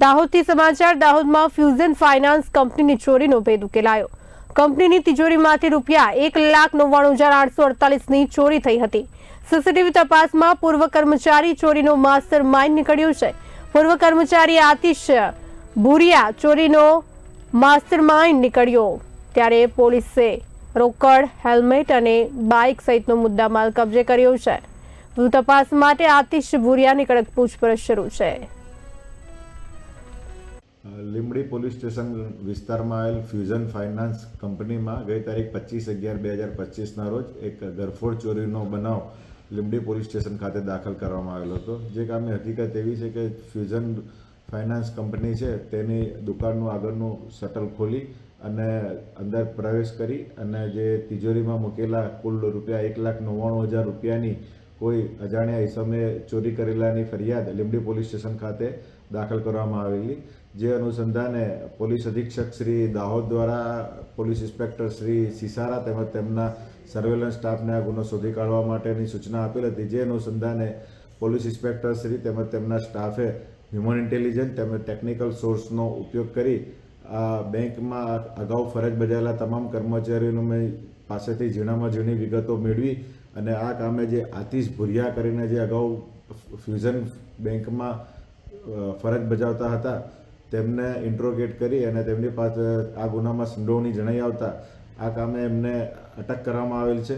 દાહોદથી સમાચાર, દાહોદમાં fusion finance કંપનીની ચોરીનો ભેદ ઉકેલાયો. કંપનીની તિજોરીમાંથી રૂપિયા એક લાખ નવ્વાણું હજાર આઠસો અડતાલીસની ચોરી થઈ હતી. સીસીટીવી તપાસમાં પૂર્વ કર્મચારી ચોરીનો માસ્ટર માઇન્ડ નીકળ્યો છે. પૂર્વ કર્મચારી આતિશ ભુરિયા ચોરીનો માસ્ટર માઇન્ડ નીકળ્યો. ત્યારે પોલીસે રોકડ, હેલ્મેટ અને બાઇક સહિતનો મુદ્દામાલ કબજે કર્યો છે. વધુ તપાસ માટે આતિશ ભુરિયાની કડક પૂછપરછ શરૂ છે. લીંબડી પોલીસ સ્ટેશન વિસ્તારમાં આવેલ ફ્યુઝન ફાઇનાન્સ કંપનીમાં ગઈ તારીખ પચીસ અગિયાર બે હજાર પચીસના રોજ એક ગરફોડ ચોરીનો બનાવ લીંબડી પોલીસ સ્ટેશન ખાતે દાખલ કરવામાં આવેલો હતો. જે કામની હકીકત એવી છે કે ફ્યુઝન ફાઇનાન્સ કંપની છે તેની દુકાનનું આગળનું શટલ ખોલી અને અંદર પ્રવેશ કરી અને જે તિજોરીમાં મૂકેલા કુલ રૂપિયા એક લાખ નવ્વાણું હજાર રૂપિયાની કોઈ અજાણ્યા ઈસમે ચોરી કરેલાની ફરિયાદ લીંબડી પોલીસ સ્ટેશન ખાતે દાખલ કરવામાં આવેલી. જે અનુસંધાને પોલીસ અધિક્ષક શ્રી દાહોદ દ્વારા, પોલીસ ઇન્સ્પેક્ટર શ્રી સિસારા તેમજ તેમના સર્વેલન્સ સ્ટાફને આ ગુનો શોધી કાઢવા માટેની સૂચના આપેલ હતી. જે અનુસંધાને પોલીસ ઇન્સ્પેક્ટર શ્રી તેમજ તેમના સ્ટાફે હ્યુમન ઇન્ટેલિજન્સ તેમજ ટેકનિકલ સોર્સનો ઉપયોગ કરી આ બેંકમાં અગાઉ ફરજ બજાવેલા તમામ કર્મચારીઓનું મેં પાસેથી ઝીણામાં ઝીણી વિગતો મેળવી અને આ કામે જે આતિશ ભુરિયા કરીને જે અગાઉ ફ્યુઝન બેંકમાં ફરજ બજાવતા હતા, તેમને ઇન્ટ્રોગેટ કરી અને તેમની પાસે આ ગુનામાં સંડોવણી જણાઈ આવતા આ કામે એમને અટક કરવામાં આવેલ છે.